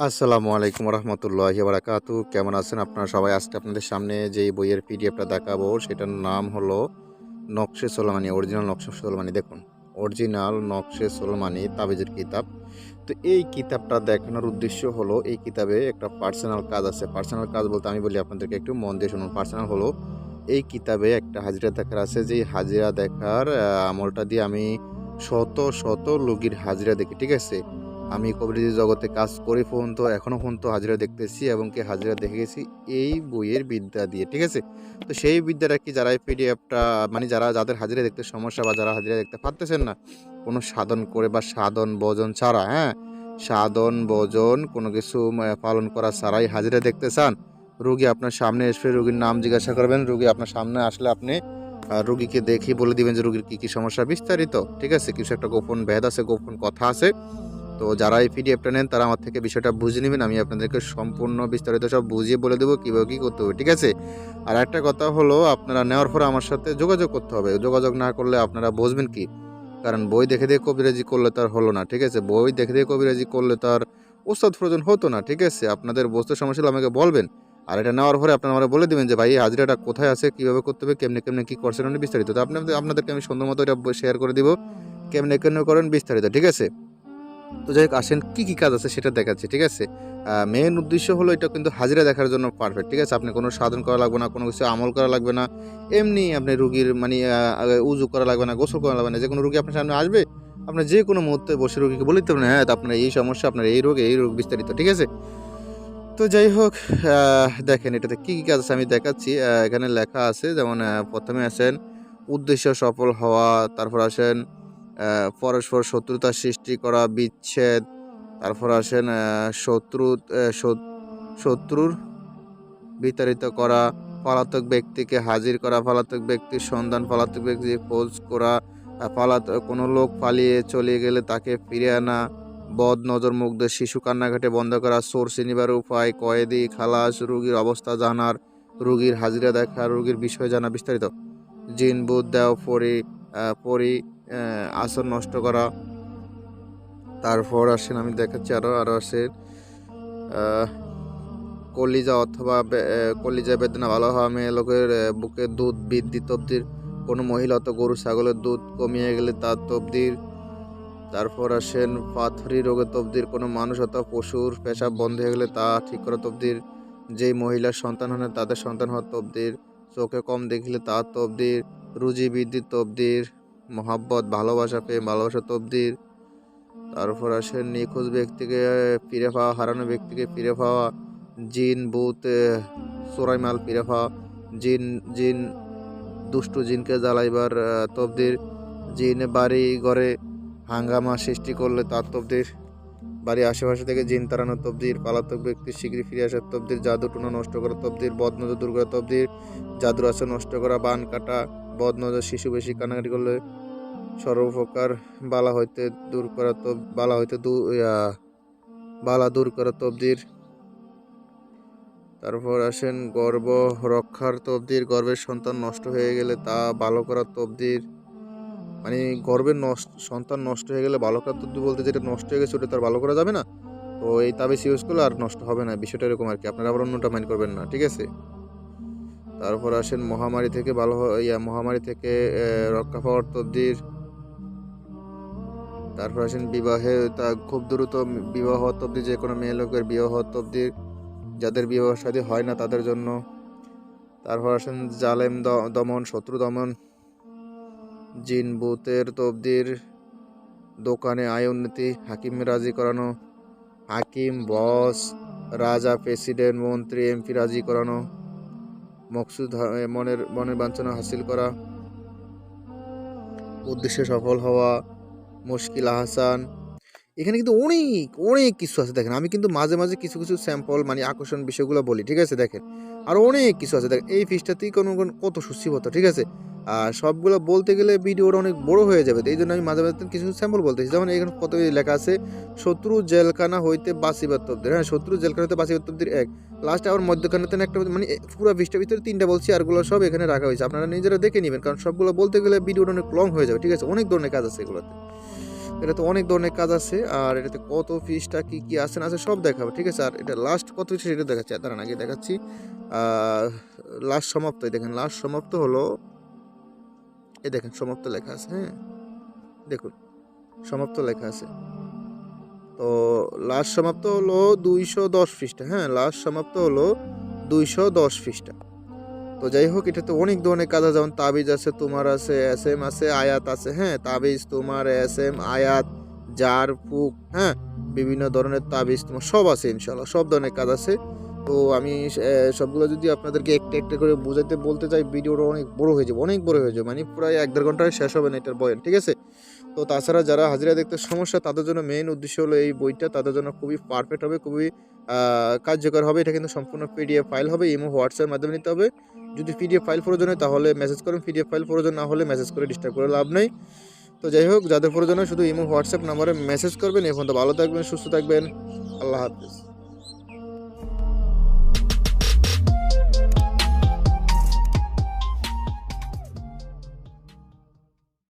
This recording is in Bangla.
আসসালামু আলাইকুম রহমতুল্লাহি বারাকাতু। কেমন আছেন আপনারা সবাই? আজকে আপনাদের সামনে যে বইয়ের পিডিএফটা দেখাবো, সেটার নাম হলো নকশে সোলমানি অরিজিনাল নকশে সোলমানি। দেখুন অরিজিনাল নকশে সোলমানি তাবিজের কিতাব। তো এই কিতাবটা দেখানোর উদ্দেশ্য হলো, এই কিতাবে একটা পার্সোনাল কাজ আছে। পার্সোনাল কাজ বলতে আমি বলি আপনাদেরকে একটু মন দিয়ে শুনুন। পার্সোনাল হলো, এই কিতাবে একটা হাজিরা দেখার আছে। যে হাজিরা দেখার আমলটা দিয়ে আমি শত শত রোগীর হাজিরা দেখি, ঠিক আছে? আমি কবিরাজি জগতে কাজ করে পর্যন্ত এখনও পর্যন্ত হাজিরা দেখতেছি এবং কি হাজিরা দেখে গেছি এই বইয়ের বিদ্যা দিয়ে, ঠিক আছে? তো সেই বিদ্যাটা কি যারা এই পিডিএফটা মানে যারা, যাদের হাজিরা দেখতে সমস্যা বা যারা হাজিরা দেখতে পারতেছেন না, কোনো সাধন করে বা সাধন বজন ছাড়া হ্যাঁ? সাধন বজন কোনো কিছু পালন করা ছাড়াই হাজিরা দেখতে চান। রুগী আপনার সামনে এসে রুগীর নাম জিজ্ঞাসা করবেন, রুগী আপনার সামনে আসলে আপনি রুগীকে দেখি বলে দিবেন যে রুগীর কী কী সমস্যা বিস্তারিত, ঠিক আছে? কিছু একটা গোপন ভেদ আছে, গোপন কথা আছে। তো যারা এই পিডিএফটা নেন, তারা আমার থেকে বিষয়টা বুঝে নেবেন। আমি আপনাদেরকে সম্পূর্ণ বিস্তারিত সব বুঝিয়ে বলে দেবো কীভাবে কী করতে হবে, ঠিক আছে? আর একটা কথা হলো, আপনারা নেওয়ার পরে আমার সাথে যোগাযোগ করতে হবে। যোগাযোগ না করলে আপনারা বুঝবেন কি? কারণ বই দেখে দেখে কবিরাজি করলে তার হলো না, ঠিক আছে? বই দেখে দেখে কবিরাজি করলে তার ওস্তাদ প্রয়োজন হতো না, ঠিক আছে? আপনাদের বুঝতে সমস্যা হলে আমাকে বলবেন। আর এটা নেওয়ার পরে আপনারা আমরা বলে দেবেন যে, ভাই হাজিরাটা কোথায় আছে? কীভাবে করতে হবে? কেমনে কেমনে কী করছেন? বিস্তারিত। তো আপনাদের, আপনাদেরকে আমি সুন্দর মতো এটা শেয়ার করে দিব। কেমনে কেমনে করেন বিস্তারিত, ঠিক আছে? তো যাই হোক, আসেন, কী কী কাজ আছে সেটা দেখাচ্ছি, ঠিক আছে? মেন উদ্দেশ্য হলো এটা কিন্তু হাজিরা দেখার জন্য পারফেক্ট ঠিক আছে? আপনি কোনো সাধন করা লাগবে না, কোনো কিছু আমল করা লাগবে না। এমনি আপনি রুগীর মানে উজু করা লাগবে না, গোসল করা লাগবে না, যে কোনো রুগী আপনার সামনে আসবে, আপনি যে কোনো মুহূর্তে বসে রুগীকে বলে দিতে পারেন হ্যাঁ তো আপনার এই সমস্যা, আপনার এই রোগ এই রোগ বিস্তারিত, ঠিক আছে? তো যাই হোক দেখেন এটাতে কী কী কাজ আছে আমি দেখাচ্ছি। এখানে লেখা আছে, যেমন প্রথমে আসেন, উদ্দেশ্য সফল হওয়া, তারপর আসেন পরস্পর শত্রুতা সৃষ্টি করা বিচ্ছেদ। তারপর আসেন শত্রু শত্রুর বিতাড়িত করা, পলাতক ব্যক্তিকে হাজির করা, পলাতক ব্যক্তির সন্ধান, পলাতক ব্যক্তির খোঁজ করা পালাত কোনো লোক পালিয়ে চলে গেলে তাকে ফিরে আনা, বদ নজর মুগ্ধ শিশু কান্নাঘাটে বন্ধ করা সোর চিনিবার উপায়, কয়েদি, খালাস, রুগীর অবস্থা জানার, রুগীর হাজিরা দেখা, রুগীর বিষয় জানা বিস্তারিত। জিন বুধ দেও পরি পরি আসর নষ্ট করা। তারপর আসেন, আমি দেখাচ্ছি আরও আরও আসেন। কলিজা অথবা কলিজা বেদনা ভালো হওয়া মেয়ে লোকের বুকে দুধ বৃদ্ধি তবদির। কোনো মহিলা অত গরু, ছাগলের দুধ কমিয়ে গেলে তার তবদির। তারপর আসেন, পাথরি রোগে তবদির। কোনো মানুষ অথবা পশুর পেশাব বন্ধ হয়ে গেলে তা ঠিক করা তবদির। যেই মহিলার সন্তান হন তাদের সন্তান হওয়ার তবদির। চোখে কম দেখলে তার তবদির। রুজি বৃদ্ধির তবদির। মহাব্বত, ভালোবাসা, প্রেম, ভালোবাসা তবদির। তারপর আসে নিখোঁজ ব্যক্তিকে ফিরে পাওয়া, হারানো ব্যক্তিকে ফিরে পাওয়া, জিন, ভূত চোরাই মাল ফিরে পাওয়া, জিন জিন, দুষ্টু জিনকে জ্বালাইবার তবদির। জিন বাড়ি, ঘরে হাঙ্গামা সৃষ্টি করলে তার তবদির। বাড়ির আশেপাশে থেকে জিন তাড়ানোর তবদির, পালাতক ব্যক্তির শীঘ্রই ফিরে আসার তবদির জাদু টুনা নষ্ট করা তবদির, বদনজর দূর করা তবদির, জাদুর আসর নষ্ট করা, বান কাটা বদনজর শিশু বেশি কান্নাকাটি করলে সর্বপ্রকার বালা হইতে দূর করা তব বালা হইতে দূর বালা দূর করা তবদির। তারপর আসেন গর্ভ রক্ষার তবদির। গর্ভের সন্তান নষ্ট হয়ে গেলে তা ভালো করার তবদির। মানে গর্বের নষ্ট সন্তান নষ্ট হয়ে গেলে ভালো করার তবদির বলতে যেটা নষ্ট হয়ে গেছে ওটা তার ভালো করা যাবে না। তো এই তাবিজ ইউজ করলে আর নষ্ট হবে না। বিষয়টা এরকম আর কি। আপনারা আবার অন্যটা মাইন্ড করবেন না। ঠিক আছে? তারপর আসেন মহামারী থেকে ভালো ইয়া, মহামারী থেকে রক্ষা পাওয়ার তবদির তারপর আসেন বিবাহে, তা খুব দ্রুত বিবাহ তবদি যে কোনো মেয়ে লোকের বিবাহ তবদির যাদের বিবাহ শাদী হয় না তাদের জন্য। তারপর আসেন জালেম দমন, শত্রু দমন। জিন বুতের তবদির দোকানে আয় উন্নতি, হাকিম রাজি করানো। হাকিম, বস, রাজা, প্রেসিডেন্ট, মন্ত্রী, এমপি রাজি করানো। মকসুদ মনের মনের বাঞ্ছনা হাসিল করা। উদ্দেশ্যে সফল হওয়া মুশকিল আহসান। এখানে কিন্তু অনেক অনেক কিছু আছে দেখেন। আমি কিন্তু মাঝে মাঝে কিছু কিছু স্যাম্পল মানে আকর্ষণ বিষয়গুলো বলি, ঠিক আছে? দেখেন। আর অনেক কিছু আছে। দেখেন এই ফিসটাতেই কোনো কত সুস্থিবতা ঠিক আছে? আর সবগুলো বলতে গেলে ভিডিওটা অনেক বড় হয়ে যাবে এই জন্য আমি মাঝে মাঝে কিছু স্যাম্পল বলতেছি। যেমন এখানে কত লেখা আছে, শত্রু জেলখানা হইতে বাঁচিবার তব্দির হ্যাঁ শত্রু জেলখানা হইতে বাঁচিবার তব্দির এক। লাস্টে আবার মধ্যখানেতে একটা মানে পুরো বিশটা ভিতরে তিনটা বলছি, আরগুলো সব এখানে রাখা হয়েছে। আপনারা নিজেরা দেখে নেবেন, কারণ সবগুলো বলতে গেলে ভিডিওটা অনেক লং হয়ে যাবে, ঠিক আছে? অনেক ধরনের কাজ আছে এগুলোতে। এটাতে অনেক ধরনের কাজ আছে, আর এটাতে কত ফিসটা কি কি আছে না আছে সব দেখাবো, ঠিক আছে? আর এটা লাস্ট কত সেটা দেখাচ্ছি, দাঁড়ান আগে দেখাচ্ছি। লাস্ট সমাপ্ত দেখেন লাস্ট সমাপ্ত হলো এই দেখেন, সমাপ্ত লেখা আছে হ্যাঁ? দেখুন, সমাপ্ত লেখা আছে। তো লাস্ট সমাপ্ত হলো দুইশো দশ ফিসটা হ্যাঁ? লাস্ট সমাপ্ত হলো দুইশো দশ ফিসটা তো যাই হোক এটাতে অনেক ধরনের কাজ, যেমন তাবিজ আছে, তোমার আছে, এস এম আছে, আয়াত আছে হ্যাঁ? তাবিজ তোমার, এস এম, আয়াত, জার, ফুক হ্যাঁ? বিভিন্ন ধরনের তাবিজ তোমার সব আছে ইনশাল্লাহ সব ধরনের কাজ আছে। তো আমি সবগুলো যদি আপনাদেরকে একটা একটা করে বোঝাতে বলতে চাই, ভিডিওটা অনেক বড় হয়ে যাবে, অনেক বড় হয়ে যাবে মানে প্রায় এক দেড় ঘন্টায় শেষ হবে না এটার বয়ান, ঠিক আছে? তো তাছাড়া যারা হাজিরা দেখতে সমস্যা, তাদের জন্য মেইন উদ্দেশ্য হলো এই বইটা, তাদের জন্য খুবই পারফেক্ট হবে, খুবই কার্যকর হবে, এটা কিন্তু সম্পূর্ণ পিডিএফ ফাইল হবে, ইমো হোয়াটসঅ্যাপের মাধ্যমে নিতে হবে। যদি পিডিএফ ফাইল প্রয়োজন হয় তাহলে মেসেজ করুন পিডিএফ ফাইল প্রয়োজন না হলে মেসেজ করে ডিস্টার্ব করে লাভ নেই। তো যাই হোক, যাদের প্রয়োজন হয় শুধু ইমো, হোয়াটসঅ্যাপ নাম্বারে মেসেজ করবেন এখন তো ভালো থাকবেন, সুস্থ থাকবেন, আল্লাহ হাফিজ।